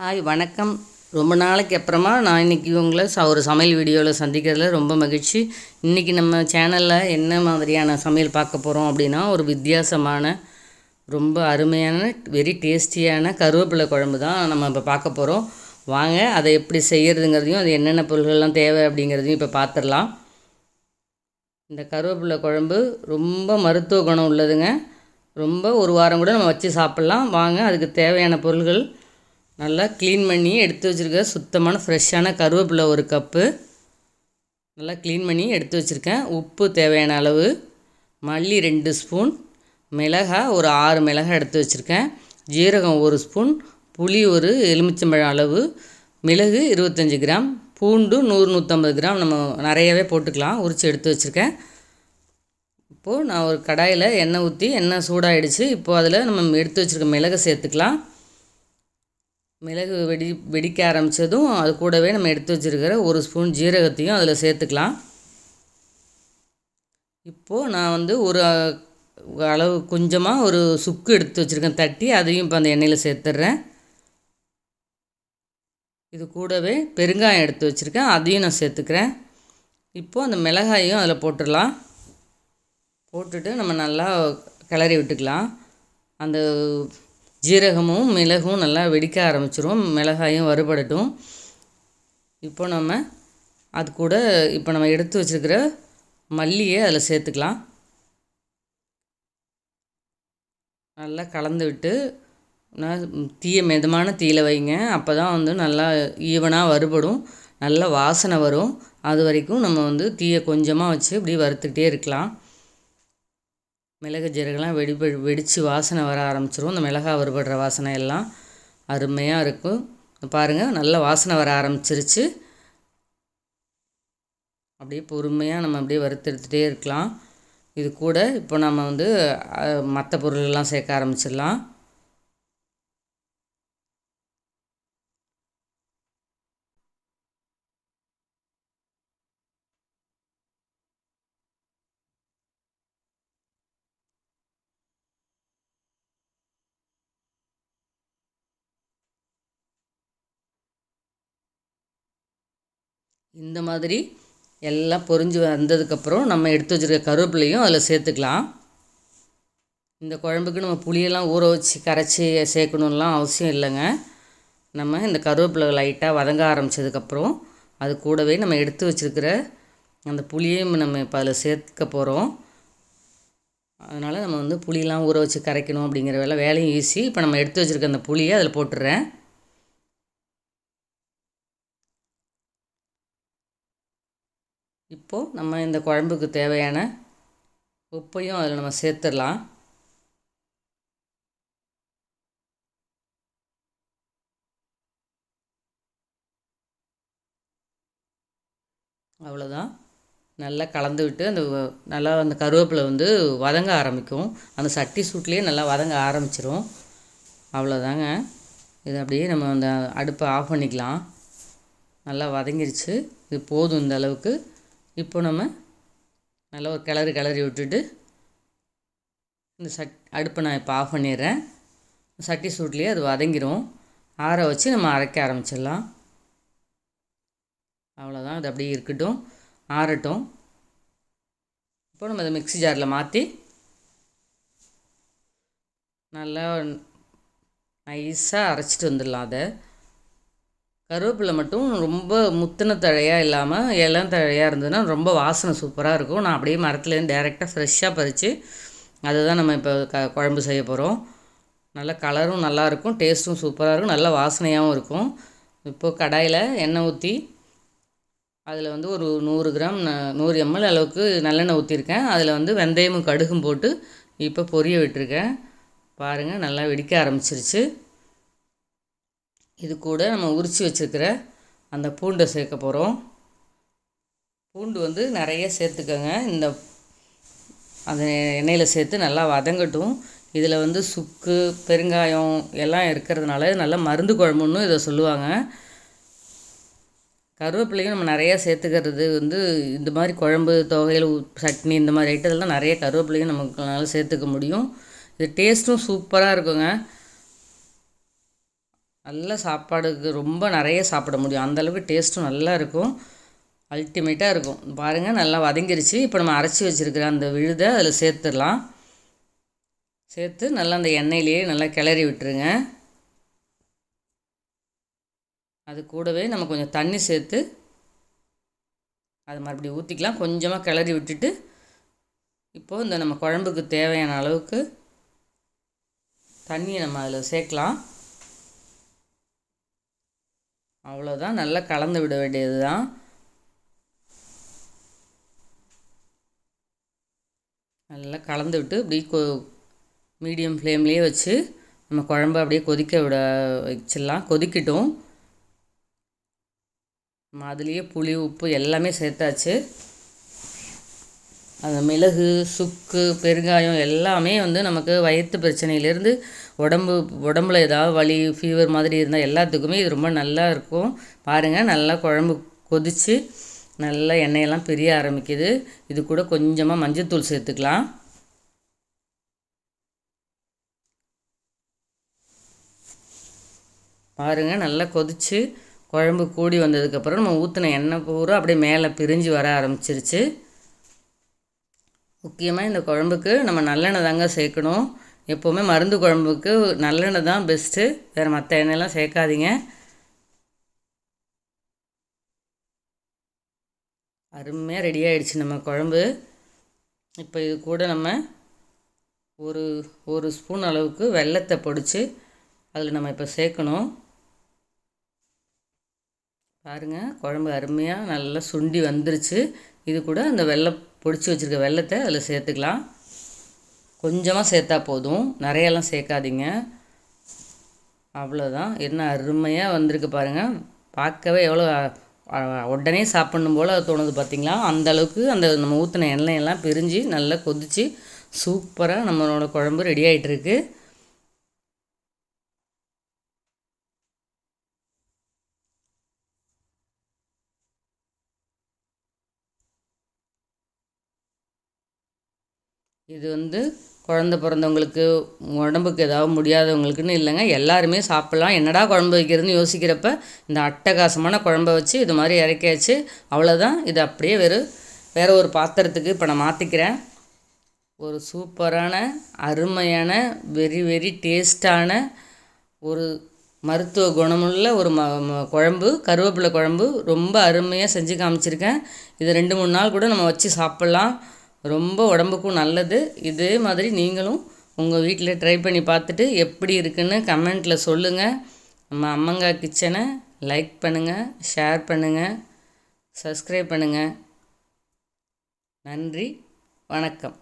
Hi வணக்கம். ரொம்ப நாளைக்கு அப்புறமா நான் இன்றைக்கி உங்களை ச ஒரு சமையல் வீடியோவில் சந்திக்கிறதுல ரொம்ப மகிழ்ச்சி. இன்றைக்கி நம்ம சேனலில் என்ன மாதிரியான சமையல் பார்க்க போகிறோம் அப்படின்னா ஒரு வித்தியாசமான ரொம்ப அருமையான வெரி டேஸ்டியான கருவேப்பிலை குழம்பு தான் நம்ம இப்போ பார்க்க போகிறோம் வாங்க அதை எப்படி செய்கிறதுங்கிறதையும் அது என்னென்ன பொருள்கள்லாம் தேவை அப்படிங்கிறதையும் இப்போ பார்த்துடலாம் இந்த கருவேப்பிலை குழம்பு ரொம்ப மருத்துவ குணம் உள்ளதுங்க. ரொம்ப ஒரு வாரம் கூட நம்ம வச்சு சாப்பிட்லாம். வாங்க அதுக்கு தேவையான பொருள்கள் நல்லா க்ளீன் பண்ணி எடுத்து வச்சுருக்க. சுத்தமான ஃப்ரெஷ்ஷான கருவேப்பிலை ஒரு கப்பு நல்லா க்ளீன் பண்ணி எடுத்து வச்சுருக்கேன். உப்பு தேவையான அளவு. மல்லி ரெண்டு ஸ்பூன் மிளகாய் ஒரு ஆறு மிளகாய் எடுத்து வச்சுருக்கேன். ஜீரகம் ஒரு ஸ்பூன் புளி ஒரு எலுமிச்சம்பழம் அளவு. மிளகு இருபத்தஞ்சி கிராம். பூண்டு நூறு நூற்றம்பது கிராம் நம்ம நிறையவே போட்டுக்கலாம். உரித்து எடுத்து வச்சுருக்கேன். இப்போது நான் ஒரு கடாயில் எண்ணெய் ஊற்றி எண்ணெய் சூடாகிடுச்சு இப்போது அதில் நம்ம எடுத்து வச்சுருக்க மிளகை சேர்த்துக்கலாம். மிளகு வெடி வெடிக்க ஆரம்பித்ததும் அது கூடவே நம்ம எடுத்து வச்சுருக்கிற ஒரு ஸ்பூன் ஜீரகத்தையும் அதில் சேர்த்துக்கலாம். இப்போது நான் வந்து ஒரு அளவு கொஞ்சமாக ஒரு சுக்கு எடுத்து வச்சுருக்கேன். தட்டி அதையும் இப்போ அந்த எண்ணெயில் சேர்த்துட்றேன் இது கூடவே பெருங்காயம் எடுத்து வச்சுருக்கேன். அதையும் நான் சேர்த்துக்கிறேன். இப்போது அந்த மிளகாயும் அதில் போட்டுடலாம். போட்டுட்டு நம்ம நல்லா கிளறி விட்டுக்கலாம். அந்த ஜீரகமும் மிளகும் நல்லா வெடிக்க ஆரம்பிச்சிரும். மிளகாயும் வறுபடட்டும். இப்போ நம்ம அது கூட இப்போ நம்ம எடுத்து வச்சுருக்கிற மல்லியை அதில் சேர்த்துக்கலாம். நல்லா கலந்து விட்டு நான் தீயை மிதமான தீயில் வைங்க. அப்போ தான் வந்து நல்லா ஈவனாக வறுபடும். நல்ல வாசனை வரும். அது வரைக்கும் நம்ம வந்து தீயை கொஞ்சமாக வச்சு இப்படி வறுத்துக்கிட்டே இருக்கலாம். மிளகு ஜீரகெல்லாம் வெடி வெடித்து வாசனை வர ஆரம்பிச்சிரும். இந்த மிளகாய் வருபடுற வாசனை எல்லாம் அருமையாக இருக்கும். பாருங்கள் நல்ல வாசனை வர ஆரம்பிச்சிருச்சு. அப்படியே பொறுமையாக நம்ம அப்படியே வறுத்தெடுத்துகிட்டே இருக்கலாம். இது கூட இப்போ நம்ம வந்து மற்ற பொருளெல்லாம் சேர்க்க ஆரம்பிச்சிடலாம். இந்த மாதிரி எல்லாம் பொரிஞ்சு வந்ததுக்கப்புறம் நம்ம எடுத்து வச்சுருக்க கருவேப்பிலையும் அதில் சேர்த்துக்கலாம். இந்த குழம்புக்கு நம்ம புளியெல்லாம் ஊற வச்சு கரைச்சி சேர்க்கணுன்லாம் அவசியம் இல்லைங்க. நம்ம இந்த கருவேப்பிலை லைட்டாக வதங்க ஆரம்பித்ததுக்கப்புறம் அது கூடவே நம்ம எடுத்து வச்சுருக்கிற அந்த புளியையும் நம்ம இப்போ அதில் சேர்க்க போகிறோம் அதனால் நம்ம வந்து புளியெலாம் ஊற வச்சு கரைக்கணும் அப்படிங்கிற வேலை வேலையும் ஈஸி இப்போ நம்ம எடுத்து வச்சுருக்க அந்த புளியை அதில் போட்டுடுறேன் இப்போது நம்ம இந்த குழம்புக்கு தேவையான உப்பையும் அதில் நம்ம சேர்த்துடலாம். அவ்வளோதான். நல்லா கலந்து விட்டு அந்த நல்லா அந்த கருவேப்பிலை வந்து வதங்க ஆரம்பிக்கும். அந்த சட்டி சூட்லேயே நல்லா வதங்க ஆரம்பிச்சிரும். அவ்வளோதாங்க. இது அப்படியே நம்ம அந்த அடுப்பை ஆஃப் பண்ணிக்கலாம். நல்லா வதங்கிருச்சு. இது போதும் இந்த அளவுக்கு. இப்போ நம்ம நல்லா ஒரு கிளறி கிளறி விட்டுட்டு இந்த சட் அடுப்பை நான் இப்போ ஆஃப் பண்ணிடுறேன். சட்டி சூட்லேயே அது வதங்கிடும் ஆற வச்சு நம்ம அரைக்க ஆரம்பிச்சிடலாம். அவ்வளோதான் அது அப்படியே இருக்கட்டும். ஆறட்டும். இப்போ நம்ம அதை மிக்ஸி ஜாரில் மாற்றி நல்லா நைஸாக அரைச்சிட்டு வந்துடலாம் அதை. கருவேப்பிலை மட்டும் ரொம்ப முத்தின தழையாக இல்லாமல் இளம் தழையாக இருந்ததுன்னா ரொம்ப வாசனை சூப்பராக இருக்கும். நான் அப்படியே மரத்துலேருந்து டேரெக்டாக ஃப்ரெஷ்ஷாக பறித்து அதை தான் நம்ம இப்போ க குழம்பு செய்ய போகிறோம் நல்ல கலரும் நல்லாயிருக்கும் டேஸ்ட்டும் சூப்பராக இருக்கும் நல்ல வாசனையாகவும் இருக்கும். இப்போது கடாயில் எண்ணெய் ஊற்றி அதில் வந்து ஒரு நூறு கிராம் நூறு எம்எல் அளவுக்கு நல்லெண்ணெய் ஊற்றிருக்கேன் அதில் வந்து வெந்தயமும் கடுகும் போட்டு இப்போ பொரிய விட்டுருக்கேன். பாருங்கள் நல்லா வெடிக்க ஆரம்பிச்சிருச்சு. இது கூட நம்ம உரித்து வச்சுருக்கிற அந்த பூண்டை சேர்க்க போகிறோம் பூண்டு வந்து நிறைய சேர்த்துக்கோங்க. இந்த அந்த எண்ணெயில் சேர்த்து நல்லா வதங்கட்டும். இதில் வந்து சுக்கு பெருங்காயம் எல்லாம் இருக்கிறதுனால நல்லா மருந்து குழம்புன்னு இதை சொல்லுவாங்க. கருவேப்பிலையும் நம்ம நிறையா சேர்த்துக்கிறது வந்து இந்த மாதிரி குழம்பு தொகையில் சட்னி இந்த மாதிரி ஐட்டத்தெல்லாம் நிறைய கருவேப்பிலையும் நமக்கு சேர்த்துக்க முடியும். இது டேஸ்ட்டும் சூப்பராக இருக்குங்க. நல்ல சாப்பாடுக்கு ரொம்ப நிறைய சாப்பிட முடியும். அந்தளவுக்கு டேஸ்ட்டும் நல்லா இருக்கும். அல்டிமேட்டாக இருக்கும். பாருங்கள் நல்லா வதங்கிருச்சு. இப்போ நம்ம அரைச்சி வச்சுருக்கிற அந்த விழுதை அதில் சேர்த்துடலாம். சேர்த்து நல்லா அந்த எண்ணெயிலேயே நல்லா கிளறி விட்டுருங்க. அது கூடவே நம்ம கொஞ்சம் தண்ணி சேர்த்து அது மறுபடியும் ஊற்றிக்கலாம் கொஞ்சமாக கிளறி விட்டுட்டு இப்போது இந்த நம்ம குழம்புக்கு தேவையான அளவுக்கு தண்ணியை நம்ம அதில் சேர்க்கலாம். அவ்வளோதான் நல்லா கலந்து விட வேண்டியது தான் நல்லா கலந்து விட்டு இப்படி கொ மீடியம் ஃப்ளேம்லேயே வச்சு நம்ம குழம்பு அப்படியே கொதிக்க விட வச்சிடலாம். கொதிக்கட்டும். நம்ம அதுலேயே புளி உப்பு எல்லாமே சேர்த்தாச்சு. அந்த மிளகு சுக்கு பெருங்காயம் எல்லாமே வந்து நமக்கு வயிற்று பிரச்சனையிலேருந்து உடம்பு உடம்புல ஏதாவது வலி ஃபீவர் மாதிரி இருந்தால் எல்லாத்துக்குமே இது ரொம்ப நல்லா இருக்கும். பாருங்கள் நல்லா குழம்பு கொதித்து நல்லா எண்ணெயெல்லாம் பிரிய ஆரம்பிக்குது. இது கூட கொஞ்சமாக மஞ்சத்தூள் சேர்த்துக்கலாம். பாருங்கள் நல்லா கொதித்து குழம்பு கூடி வந்ததுக்கப்புறம் நம்ம ஊற்றின எண்ணெய் பூரா அப்படியே மேலே பிரிஞ்சு வர ஆரம்பிச்சிருச்சு. முக்கியமாக இந்த குழம்புக்கு நம்ம நல்லெண்ணெய் தாங்க சேர்க்கணும். எப்போவுமே மருந்து குழம்புக்கு நல்லெண்ணெய் தான் பெஸ்ட்டு வேறு மற்ற எண்ணெயெல்லாம் சேர்க்காதீங்க. அருமையாக ரெடி ஆகிடுச்சு நம்ம குழம்பு. இப்போ இது கூட நம்ம ஒரு ஒரு ஸ்பூன் அளவுக்கு வெள்ளத்தை பொடிச்சு அதில் நம்ம இப்போ சேர்க்கணும். பாருங்கள் குழம்பு அருமையாக நல்லா சுண்டி வந்துருச்சு. இது கூட அந்த வெள்ளை பொடிச்சு வச்சுருக்க வெள்ளத்தை அதில் சேர்த்துக்கலாம். கொஞ்சமாக சேர்த்தா போதும். நிறையெல்லாம் சேர்க்காதீங்க. அவ்வளோதான் என்ன அருமையாக வந்திருக்கு பாருங்கள் பார்க்கவே எவ்வளோ உடனே சாப்பிட்ணும் போல் தோணுது பார்த்திங்களா? அந்தளவுக்கு அந்த நம்ம ஊற்றின எண்ணெயெல்லாம் பிரிஞ்சு நல்லா கொதித்து சூப்பராக நம்மளோட குழம்பு ரெடி ஆகிட்டுருக்கு இது வந்து குழந்த பிறந்தவங்களுக்கு உடம்புக்கு ஏதாவது முடியாதவங்களுக்குன்னு இல்லைங்க. எல்லாருமே சாப்பிட்லாம். என்னடா குழம்பு வைக்கிறதுன்னு யோசிக்கிறப்ப இந்த அட்டகாசமான குழம்ப வச்சு இது மாதிரி இறக்கியாச்சு. அவ்வளோதான் இது அப்படியே வெறும் வேறு ஒரு பாத்திரத்துக்கு இப்போ நான் மாற்றிக்கிறேன் ஒரு சூப்பரான அருமையான வெரி வெரி டேஸ்டான ஒரு மருத்துவ குணமுள்ள ஒரு ம குழம்பு கருவேப்பிலை குழம்பு ரொம்ப அருமையாக செஞ்சு காமிச்சிருக்கேன். இது ரெண்டு மூணு நாள் கூட நம்ம வச்சு சாப்பிட்லாம். ரொம்ப உடம்புக்கும் நல்லது. இதே மாதிரி நீங்களும் உங்கள் வீட்டில் ட்ரை பண்ணி பார்த்துட்டு எப்படி இருக்குன்னு கமெண்ட்டில் சொல்லுங்கள் நம்ம அம்மங்கா கிச்சனை லைக் பண்ணுங்கள் ஷேர் பண்ணுங்கள் சப்ஸ்கிரைப் பண்ணுங்கள் நன்றி வணக்கம்.